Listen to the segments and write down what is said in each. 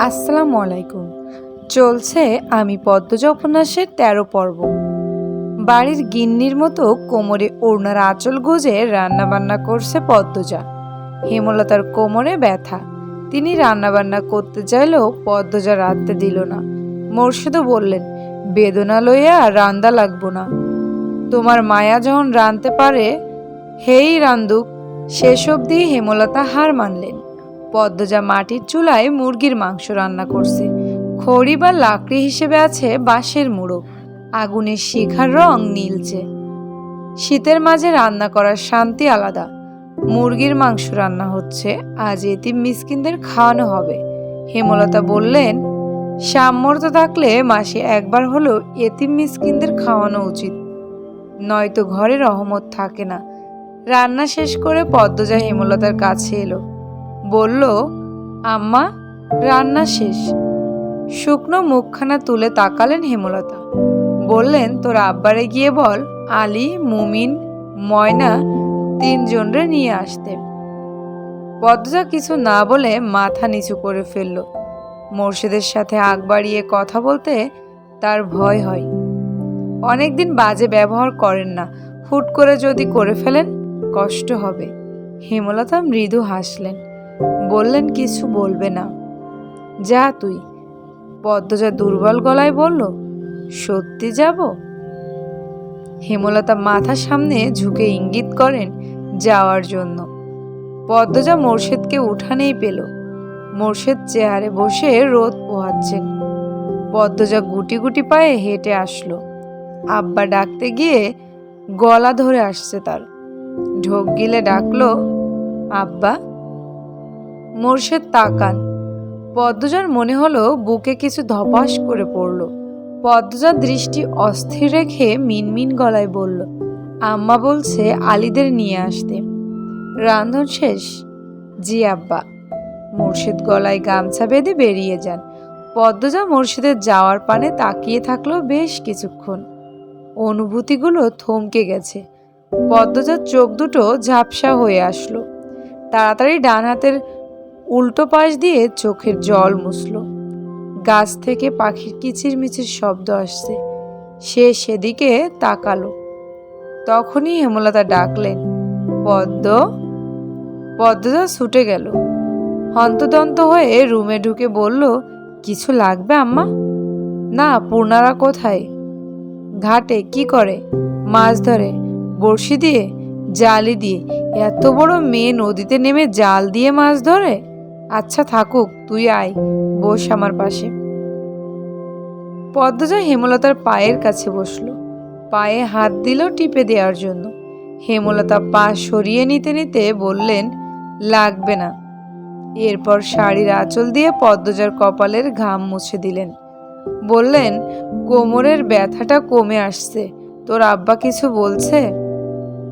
আসসালামু আলাইকুম। চলছে আমি পদ্মজা উপন্যাসের তেরো পর্ব। বাড়ির গিন্নির মতো কোমরে ওড়নার আঁচল গুজে রান্নাবান্না করছে পদ্মজা। হেমলতার কোমরে ব্যথা। তিনি রান্নাবান্না করতে চাইলেও পদ্মজা রাঁধতে দিল না। মোর্শেদও বললেন, বেদনা লইয়া রান্দা লাগবো না। তোমার মায়া যখন রাঁধতে পারে, হেই রান্দুক। শেষ অবধি হেমলতা হার মানলেন। পদ্মজা মাটির চুলায় মুরগির মাংস রান্না করছে। খড়ি বা লাকড়ি হিসেবে আছে বাঁশের মুড়ো। আগুনের শিখার রং নীলচে। শীতের মাঝে রান্না করার শান্তি আলাদা। মুরগির মাংস রান্না হচ্ছে, আজ এতিম মিসকিনদের খাওয়ানো হবে। হেমলতা বললেন সামর্থ্য থাকলে মাসে একবার হলেও এতিম মিসকিনদের খাওয়ানো উচিত। নয়তো ঘরে রহমত থাকে না। রান্না শেষ করে পদ্মজা হেমলতার কাছে এলো। বলল, আম্মা, রান্না শেষ। শুকনো মুখখানা তুলে তাকালেন হেমলতা। বললেন, তোর আব্বারে গিয়ে বল, আলী, মুমিন, ময়না তিনজনরে নিয়ে আসতে। পদ্মজা কিছু না বলে মাথা নিচু করে ফেলল। মোর্শেদের সাথে আগ বাড়িয়ে কথা বলতে তার ভয় হয়। অনেকদিন বাজে ব্যবহার করেন না। হুট করে যদি করে ফেলেন, কষ্ট হবে। হেমলতা মৃদু হাসলেন। বললেন, কিছু বলবে না। যা তুই। পদ্মজা দুর্বল গলায় বলল, সত্যি যাব? হেমলতা মাথা সামনে ঝুঁকে ইঙ্গিত করেন, যাওয়ার জন্য। পদ্মজা মোর্শেদকে উঠানেই পেল। মোর্শেদ চেয়ারে বসে রোদ পোহাচ্ছেন। পদ্মজা গুটি গুটি পায়ে হেঁটে আসলো। আব্বা ডাকতে গিয়ে গলা ধরে আসছে তার। ঢোক গিলে ডাকলো, আব্বা মোর্শেদ তাকান। পদ্মজার মনে হলো বুকে কিছু ধপাস করে পড়ল। পদ্মজার দৃষ্টি অস্থির রেখে মিনমিন গলায় বলল, আম্মা বলছে আলিদের নিয়ে আসতে। রান্ধন শেষ? জি আব্বা। মুর্শিদ গলায় গামছা বেঁধে বেরিয়ে যান। পদ্মজা মুর্শিদের যাওয়ার পানে তাকিয়ে থাকল বেশ কিছুক্ষণ। অনুভূতিগুলো থমকে গেছে। পদ্মজার চোখ দুটো ঝাপসা হয়ে আসলো। তাড়াতাড়ি ডান হাতের উল্টো পাশ দিয়ে চোখের জল মুছল। গাছ থেকে পাখির কিচিরমিচির শব্দ আসছে। সে সেদিকে তাকালো। তখনই হেমলতা ডাকলেন, পদ্ম, পদ্মদা ছুটে গেল। হন্তদন্ত হয়ে রুমে ঢুকে বলল, কিছু লাগবে আম্মা? না, পূর্ণারা কোথায়? ঘাটে, কি করে? মাছ ধরে, বড়শি দিয়ে, জালি দিয়ে। এত বড় মেয়ে নদীতে নেমে জাল দিয়ে মাছ ধরে? আচ্ছা থাকুক, তুই আয়, বস আমার পাশে। পদ্মজা হেমলতার পায়ের কাছে বসল। পায়ে হাত দিল টিপে দেওয়ার জন্য। হেমলতা পা সরিয়ে নিতে নিতে বললেন, লাগবে না। এরপর শাড়ির আঁচল দিয়ে পদ্মজার কপালের ঘাম মুছে দিলেন। বললেন, কোমরের ব্যথাটা কমে আসছে। তোর আব্বা কিছু বলছে?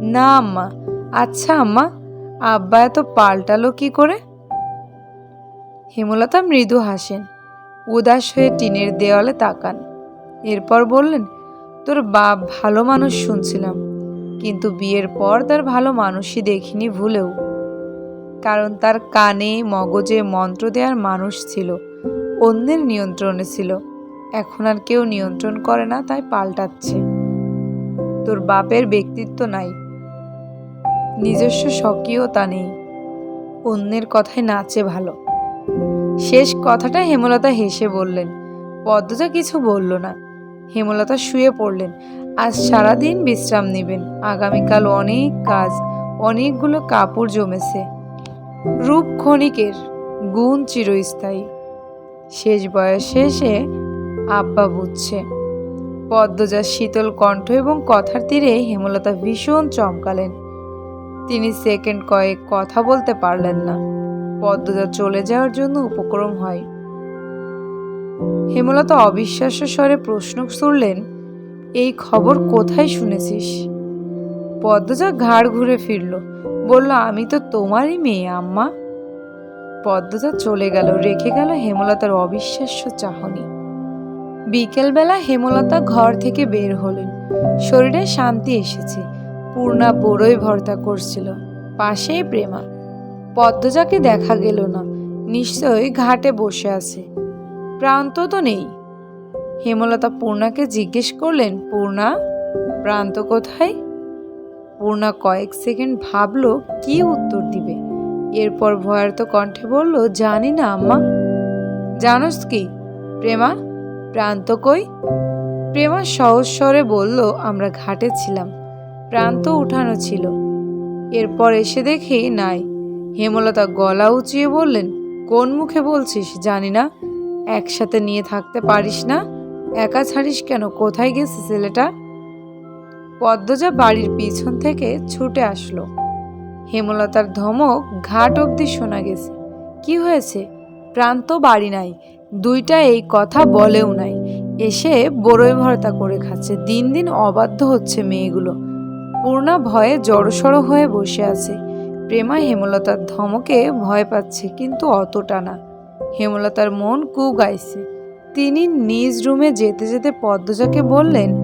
না আম্মা। আচ্ছা আম্মা, আব্বা এত পাল্টালো কি করে? হেমলতা মৃদু হাসেন। উদাস হয়ে টিনের দেওয়ালে তাকান। এরপর বললেন, তোর বাপ ভালো মানুষ শুনছিলাম, কিন্তু বিয়ের পর তার ভালো মানুষই দেখিনি ভুলেও। কারণ তার কানে, মগজে মন্ত্র দেওয়ার মানুষ ছিল, অন্যের নিয়ন্ত্রণে ছিল। এখন আর কেউ নিয়ন্ত্রণ করে না, তাই পাল্টাচ্ছে। তোর বাপের ব্যক্তিত্ব নাই, নিজস্ব স্বকীয়তা নেই, অন্যের কথায় নাচে ভালো। শেষ কথাটা হেমলতা হেসে বললেন। পদ্মজা কিছু বলল না। হেমলতা শুয়ে পড়লেন। আজ সারাদিন বিশ্রাম নেবেন। আগামীকাল অনেক কাজ, অনেকগুলো কাপড় জমেছে। রূপ ক্ষণিকের গুণ চিরস্থায়ী। শেষ বয়সে এসে আব্বা বুঝছে। পদ্মজার শীতল কণ্ঠ এবং কথার তীরে হেমলতা ভীষণ চমকালেন। তিনি সেকেন্ড কয়েক কথা বলতে পারলেন না। পদ্মজা চলে যাওয়ার জন্য উপক্রম হয়। হেমলতা অবিশ্বাস্য স্বরে প্রশ্ন ছুড়লেন এই খবর কোথায় শুনেছিস? পদ্মজা ঘাড় ঘুরে ফিরল, বলল, আমি তো তোমারই মেয়ে, আম্মা। পদ্মজা চলে গেল, রেখে গেল হেমলতার অবিশ্বাস্য চাহনি। বিকেলবেলা হেমলতা ঘর থেকে বের হলেন। শরীরে শান্তি এসেছে, পূর্ণা বড়ই ভর্তা করছিল, পাশেই প্রেমা। পদ্মজাকে দেখা গেল না। নিশ্চয়ই ঘাটে বসে আছে। প্রান্ত তো নেই। হেমলতা পূর্ণাকে জিজ্ঞেস করলেন, পূর্ণা, প্রান্ত কোথায়? পূর্ণা কয়েক সেকেন্ড ভাবল, কি উত্তর দিবে? এরপর ভয়ার্ত কণ্ঠে বলল, জানি না, আম্মা। জানোস কি? প্রেমা, প্রান্ত কই? প্রেমা সহজ স্বরে বলল, আমরা ঘাটে ছিলাম। প্রান্ত উঠানো ছিল। এরপর এসে দেখি নাই। হেমলতা গলা উঁচিয়ে বললেন, কোন মুখে বলছিস? জানি না। একসাথে নিয়ে থাকতে পারিস না। একা ছাড়িস কেন? কোথায় গেছে ছেলেটা? পদ্মজা বাড়ির পিছন থেকে ছুটে আসলো। হেমলতার ধমক ঘাট অবধি শোনা গেছে। কি হয়েছে? প্রান্ত বাড়ি নাই। দুইটা এই কথা বলেও নাই। এসে বড়ই ভর্তা করে খাচ্ছে। দিন দিন অবাধ্য হচ্ছে মেয়েগুলো। পূর্ণা ভয়ে জড়সড় হয়ে বসে আছে। প্রেমা হেমলতার ধমকে ভয় পাচ্ছে, কিন্তু অতটা না। হেমলতার মন কু গাইছে তিনি নিজ রুমে যেতে যেতে পদ্মজাকে বললেন,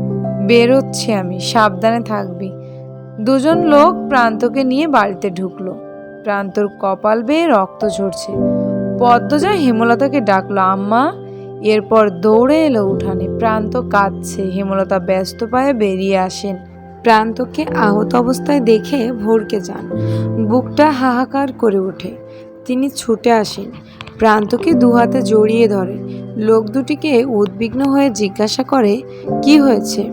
বেরোচ্ছি আমি, সাবধানে থাকবি। দুজন লোক প্রান্তকে নিয়ে বাড়িতে ঢুকলো। প্রান্তর কপাল বেয়ে রক্ত ঝরছে। পদ্মজা হেমলতাকে ডাকলো, আম্মা! এরপর দৌড়ে এলো উঠানে। প্রান্ত কাঁদছে। হেমলতা ব্যস্ত পায়ে বেরিয়ে আসেন। প্রান্তকে আহত অবস্থায় দেখে ভরকে যান। বুকটা হাহাকার করে ওঠে। তিনি ছুটে আসেন। প্রান্তকে দুহাতে জড়িয়ে ধরে। লোক দুটিকে উদ্বিগ্ন হয়ে জিজ্ঞাসা করে, কি হয়েছে?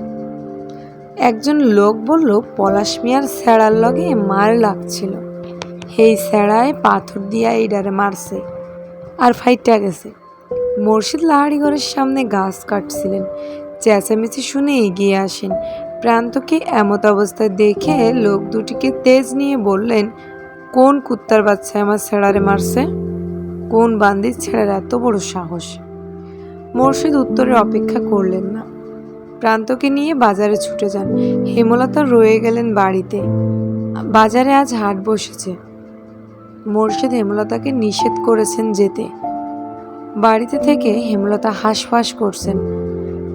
একজন লোক বলল, পলাশ মিয়ার স্যাড়ার লগে মার লাগছিল। সেই স্যাড়ায় পাথর দিয়া এইডারে মারছে। আর ফাইটটা গেছে। মুর্শিদ লাহারি ঘরের সামনে গাছ কাটছিলেন। চেঁচামেচি শুনে এগিয়ে আসেন। প্রান্তকে এমত অবস্থায় দেখে লোক দুটিকে তেজ নিয়ে বললেন, কোন কুত্তার বাচ্চা আমার ছেড়ারে মারছে? কোন বান্দির ছেড়ার এত বড় সাহস? মুর্শিদ উত্তরের অপেক্ষা করলেন না। প্রান্তকে নিয়ে বাজারে ছুটে যান। হেমলতা রয়ে গেলেন বাড়িতে। বাজারে আজ হাট বসেছে। মুর্শিদ হেমলতাকে নিষেধ করেছেন যেতে। বাড়িতে থেকে হেমলতা হাঁসফাঁস করছেন।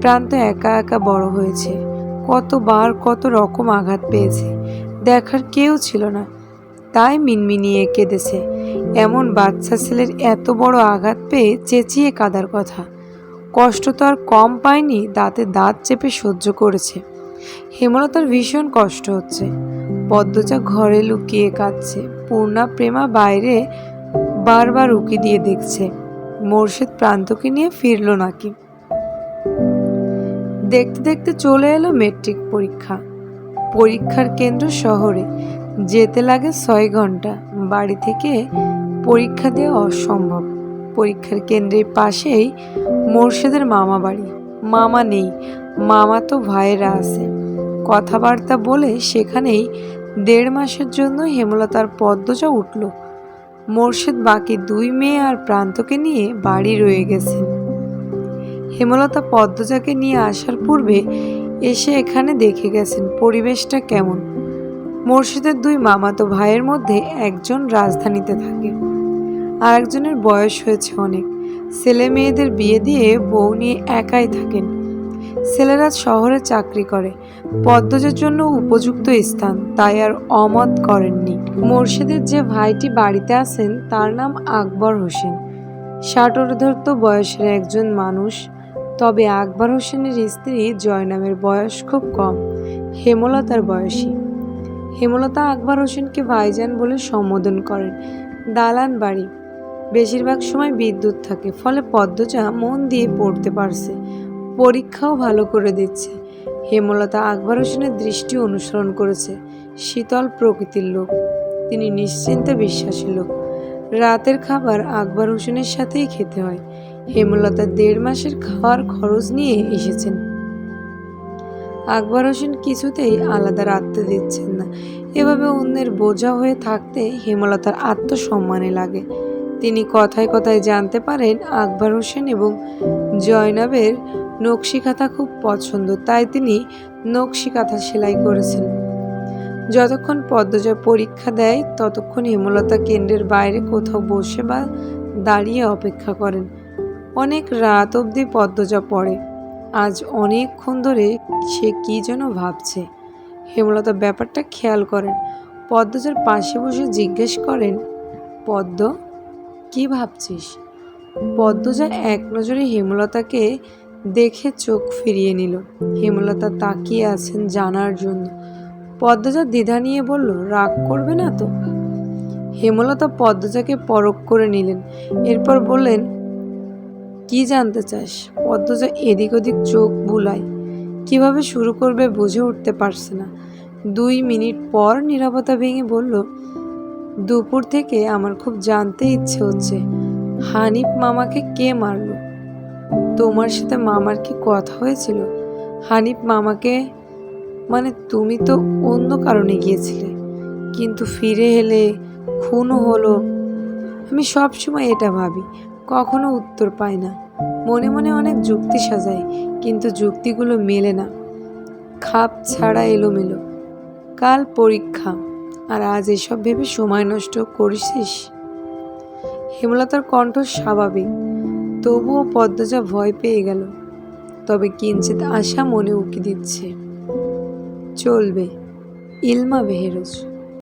প্রান্ত একা একা বড় হয়েছে। কতবার কত রকম আঘাত পেয়েছে, দেখার কেউ ছিল না। তাই মিনমিনিয়ে কেঁদেছে। এমন বাচ্চা ছেলের এত বড় আঘাত পেয়ে চেঁচিয়ে কাদার কথা। কষ্ট তো আর কম পায়নি, দাঁতে দাঁত চেপে সহ্য করেছে। হেমলতার ভীষণ কষ্ট হচ্ছে। পদ্মজা ঘরে লুকিয়ে কাঁদছে। পূর্ণা প্রেমা বাইরে বারবার উকি দিয়ে দেখছে। মোর্শেদ প্রান্তকে নিয়ে ফিরল নাকি। দেখতে দেখতে চলে এলো মেট্রিক পরীক্ষা। পরীক্ষার কেন্দ্র শহরে। যেতে লাগে ছয় ঘণ্টা। বাড়ি থেকে পরীক্ষা দেওয়া অসম্ভব। পরীক্ষার কেন্দ্রের পাশেই মোর্শেদের মামা বাড়ি। মামা নেই। মামা তো ভাইয়েরা আছে। কথাবার্তা বলে সেখানেই দেড় মাসের জন্য হেমলতার পদ্মজা উঠল। মোর্শেদ বাকি দুই মেয়ে আর প্রান্তকে নিয়ে বাড়ি রয়ে গেছেন। হেমলতা পদ্মজাকে নিয়ে আসার পূর্বে এসে এখানে দেখে গেছেন পরিবেশটা কেমন। মোর্শেদের দুই মামাতো ভাইয়ের মধ্যে একজন রাজধানীতে থাকে আর একজনের বয়স হয়েছে অনেক। ছেলে মেয়েদের বিয়ে দিয়ে বউ নিয়ে একাই থাকেন। ছেলেরা শহরে চাকরি করে, পদ্মজের জন্য উপযুক্ত স্থান, তাই আর অমত করেননি। মোর্শেদের যে ভাইটি বাড়িতে আছেন, তার নাম আকবর হোসেন। ষাট ঊর্ধ্বর্ত বয়সের একজন মানুষ তবে আকবর হোসেনের স্ত্রী জয়নামের বয়স খুব কম, হেমলতার বয়সী। হেমলতা আকবর হোসেনকে ভাইজান বলে সম্বোধন করেন। দালান বাড়ি। বেশিরভাগ সময় বিদ্যুৎ থাকে, ফলে পদ্মজা মন দিয়ে পড়তে পারছে। পরীক্ষাও ভালো করে দিচ্ছে। হেমলতা আকবর হোসেনের দৃষ্টি অনুসরণ করেছে। শীতল প্রকৃতির লোক। তিনি নিশ্চিন্তে বিশ্বাসী লোক। রাতের খাবার আকবর হোসেনের সাথেই খেতে হয়। হেমলতা দেড় মাসের খাওয়ার খরচ নিয়ে এসেছেন। আকবর হোসেন কিছুতেই আলাদা রাখতে দিচ্ছেন না। এভাবে অন্যের বোঝা হয়ে থাকতে হেমলতার আত্মসম্মানে লাগে। তিনি কথায় কথায় জানতে পারেন, আকবর হোসেন এবং জয়নাবের নকশিকাঁথা খুব পছন্দ, তাই তিনি নকশিকাঁথা সেলাই করেছেন। যতক্ষণ পদ্মজা পরীক্ষা দেয়, ততক্ষণ হেমলতা কেন্দ্রের বাইরে কোথাও বসে বা দাঁড়িয়ে অপেক্ষা করেন। অনেক রাত অবধি পদ্মজা পড়ে। আজ অনেকক্ষণ ধরে সে কী যেন ভাবছে। হেমলতা ব্যাপারটা খেয়াল করেন। পদ্মজার পাশে বসে জিজ্ঞেস করেন, পদ্ম, কি ভাবছিস? পদ্মজা এক নজরে হেমলতাকে দেখে চোখ ফিরিয়ে নিল। হেমলতা তাকিয়ে আছেন জানার জন্য। পদ্মজা দ্বিধা নিয়ে বলল, রাগ করবে না তো? হেমলতা পদ্মজাকে পরখ করে নিলেন। এরপর বললেন কি জানতে চাস? পদ্মজা এদিক ওদিক চোখ বুলায়। কীভাবে শুরু করবে বুঝে উঠতে পারছে না। দুই মিনিট পর নীরবতা ভেঙে বলল, দুপুর থেকে আমার খুব জানতে ইচ্ছে হচ্ছে। হানিফ মামাকে কে মারলো? তোমার সাথে মামার কি কথা হয়েছিল? হানিফ মামাকে মানে তুমি তো অন্য কারণে গিয়েছিলে। কিন্তু ফিরে এলে খুনও হলো। আমি সবসময় এটা ভাবি। কখনো উত্তর পাই না। মনে মনে অনেক যুক্তি সাজায়, কিন্তু যুক্তিগুলো মেলে না। খাপ ছাড়া এলোমেলো। কাল পরীক্ষা, আর আজ এসব ভেবে সময় নষ্ট করিসিস? হেমলতার কণ্ঠ স্বাভাবিক, তবুও পদ্মজা ভয় পেয়ে গেল। তবে কিঞ্চিত আশা মনে উকি দিচ্ছে। চলবে, ইলমা বেহেরোজ।